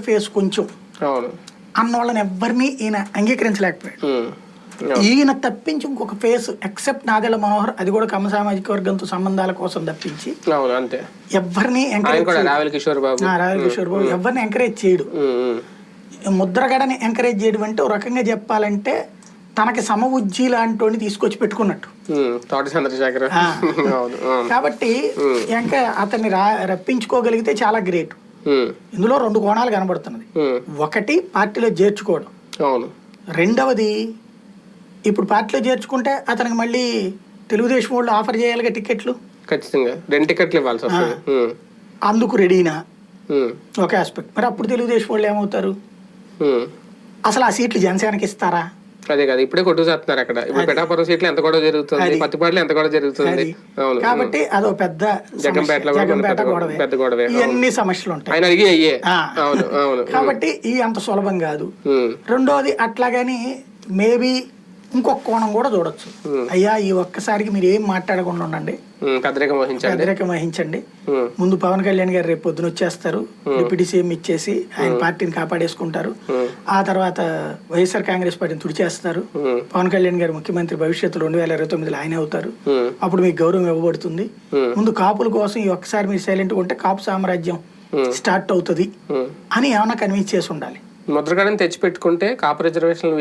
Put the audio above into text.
Face కొంచెం. అన్న వాళ్ళని ఎవరిని ఈయన అంగీకరించలేకపోయాడు. ఈయన తప్పించి ఇంకొక ఫేస్ ఎక్సెప్ట్ నాదెళ్ళ మనోహర్ అది కూడా కమ్మ సామాజిక వర్గంతో సంబంధాల కోసం తప్పించి ఎవరిని ఎంకరేజ్ రావెల్ కిషోర్ బాబు. రాయల్ కిషోర్ బాబు ఎవరిని ఎంకరేజ్ చేయడు. ముద్రగడని ఎంకరేజ్ చేయడం అంటే ఒక రకంగా చెప్పాలంటే తనకి సమ ఉజ్జి లాంటి తీసుకొచ్చి పెట్టుకున్నట్టు. కాబట్టి ఇంకా అతన్ని రా రప్పించుకోగలిగితే చాలా గ్రేట్. ఇందులో రెండు కోణాలు కనబడుతున్నది. ఒకటి పార్టీలో చేర్చుకోవడం అవును. రెండవది ఇప్పుడు పార్టీలో చేర్చుకుంటే అతనికి మళ్ళీ తెలుగుదేశం వాళ్ళు ఆఫర్ చేయాలిగా టికెట్లు ఖచ్చితంగా. రెండు టికెట్లు ఇవ్వాల్సి వస్తుంది. అందుకు రెడీనా. ఒక ఆస్పెక్ట్. మరి అప్పుడు తెలుగుదేశం వాళ్ళు ఏమవుతారు. అసలు ఆ సీట్లు జనసేనకి ఇస్తారా? అదే కదా ఇప్పుడే కొట్టు చేస్తున్నారు అక్కడ ఇప్పుడు పిఠాపురం సీట్లు ఎంత కూడా జరుగుతుంది అది. పత్తిపాడులో ఎంత కూడా జరుగుతుంది. అవును కాబట్టి అదో పెద్ద. జగంపేటలో జగంపేట పెద్ద గొడవే. ఇవన్నీ సమస్యలు ఉంటాయి ఆయన అడిగి అయ్యే. అవును అవును కాబట్టి ఈ అంత సులభం కాదు. రెండోది అట్లాగని మేబీ ఇంకొక కోణం కూడా చూడొచ్చు. అయ్యా ఈ ఒక్కసారికి మీరు ఏం మాట్లాడకుండా ఉండండి. పెద్దరికం వహించండి. ముందు పవన్ కళ్యాణ్ గారు రేపు పొద్దున వచ్చేస్తారు. డిప్యూటీ సీఎం ఇచ్చేసి ఆయన పార్టీని కాపాడేసుకుంటారు. ఆ తర్వాత వైఎస్ఆర్ కాంగ్రెస్ పార్టీని తుడిచేస్తారు. పవన్ కళ్యాణ్ గారు ముఖ్యమంత్రి భవిష్యత్తులో రెండు వేల ఇరవై తొమ్మిదిలో ఆయన అవుతారు. అప్పుడు మీకు గౌరవం ఇవ్వబడుతుంది. ముందు కాపుల కోసం ఈ ఒక్కసారి మీరు సైలెంట్ ఉంటే కాపు సామ్రాజ్యం స్టార్ట్ అవుతుంది. అని ఏమన్నా కన్విన్స్ చేసి ఉండాలి. ముద్రగడని తెచ్చిపెట్టుకుంటే కాపు రిజర్వేషన్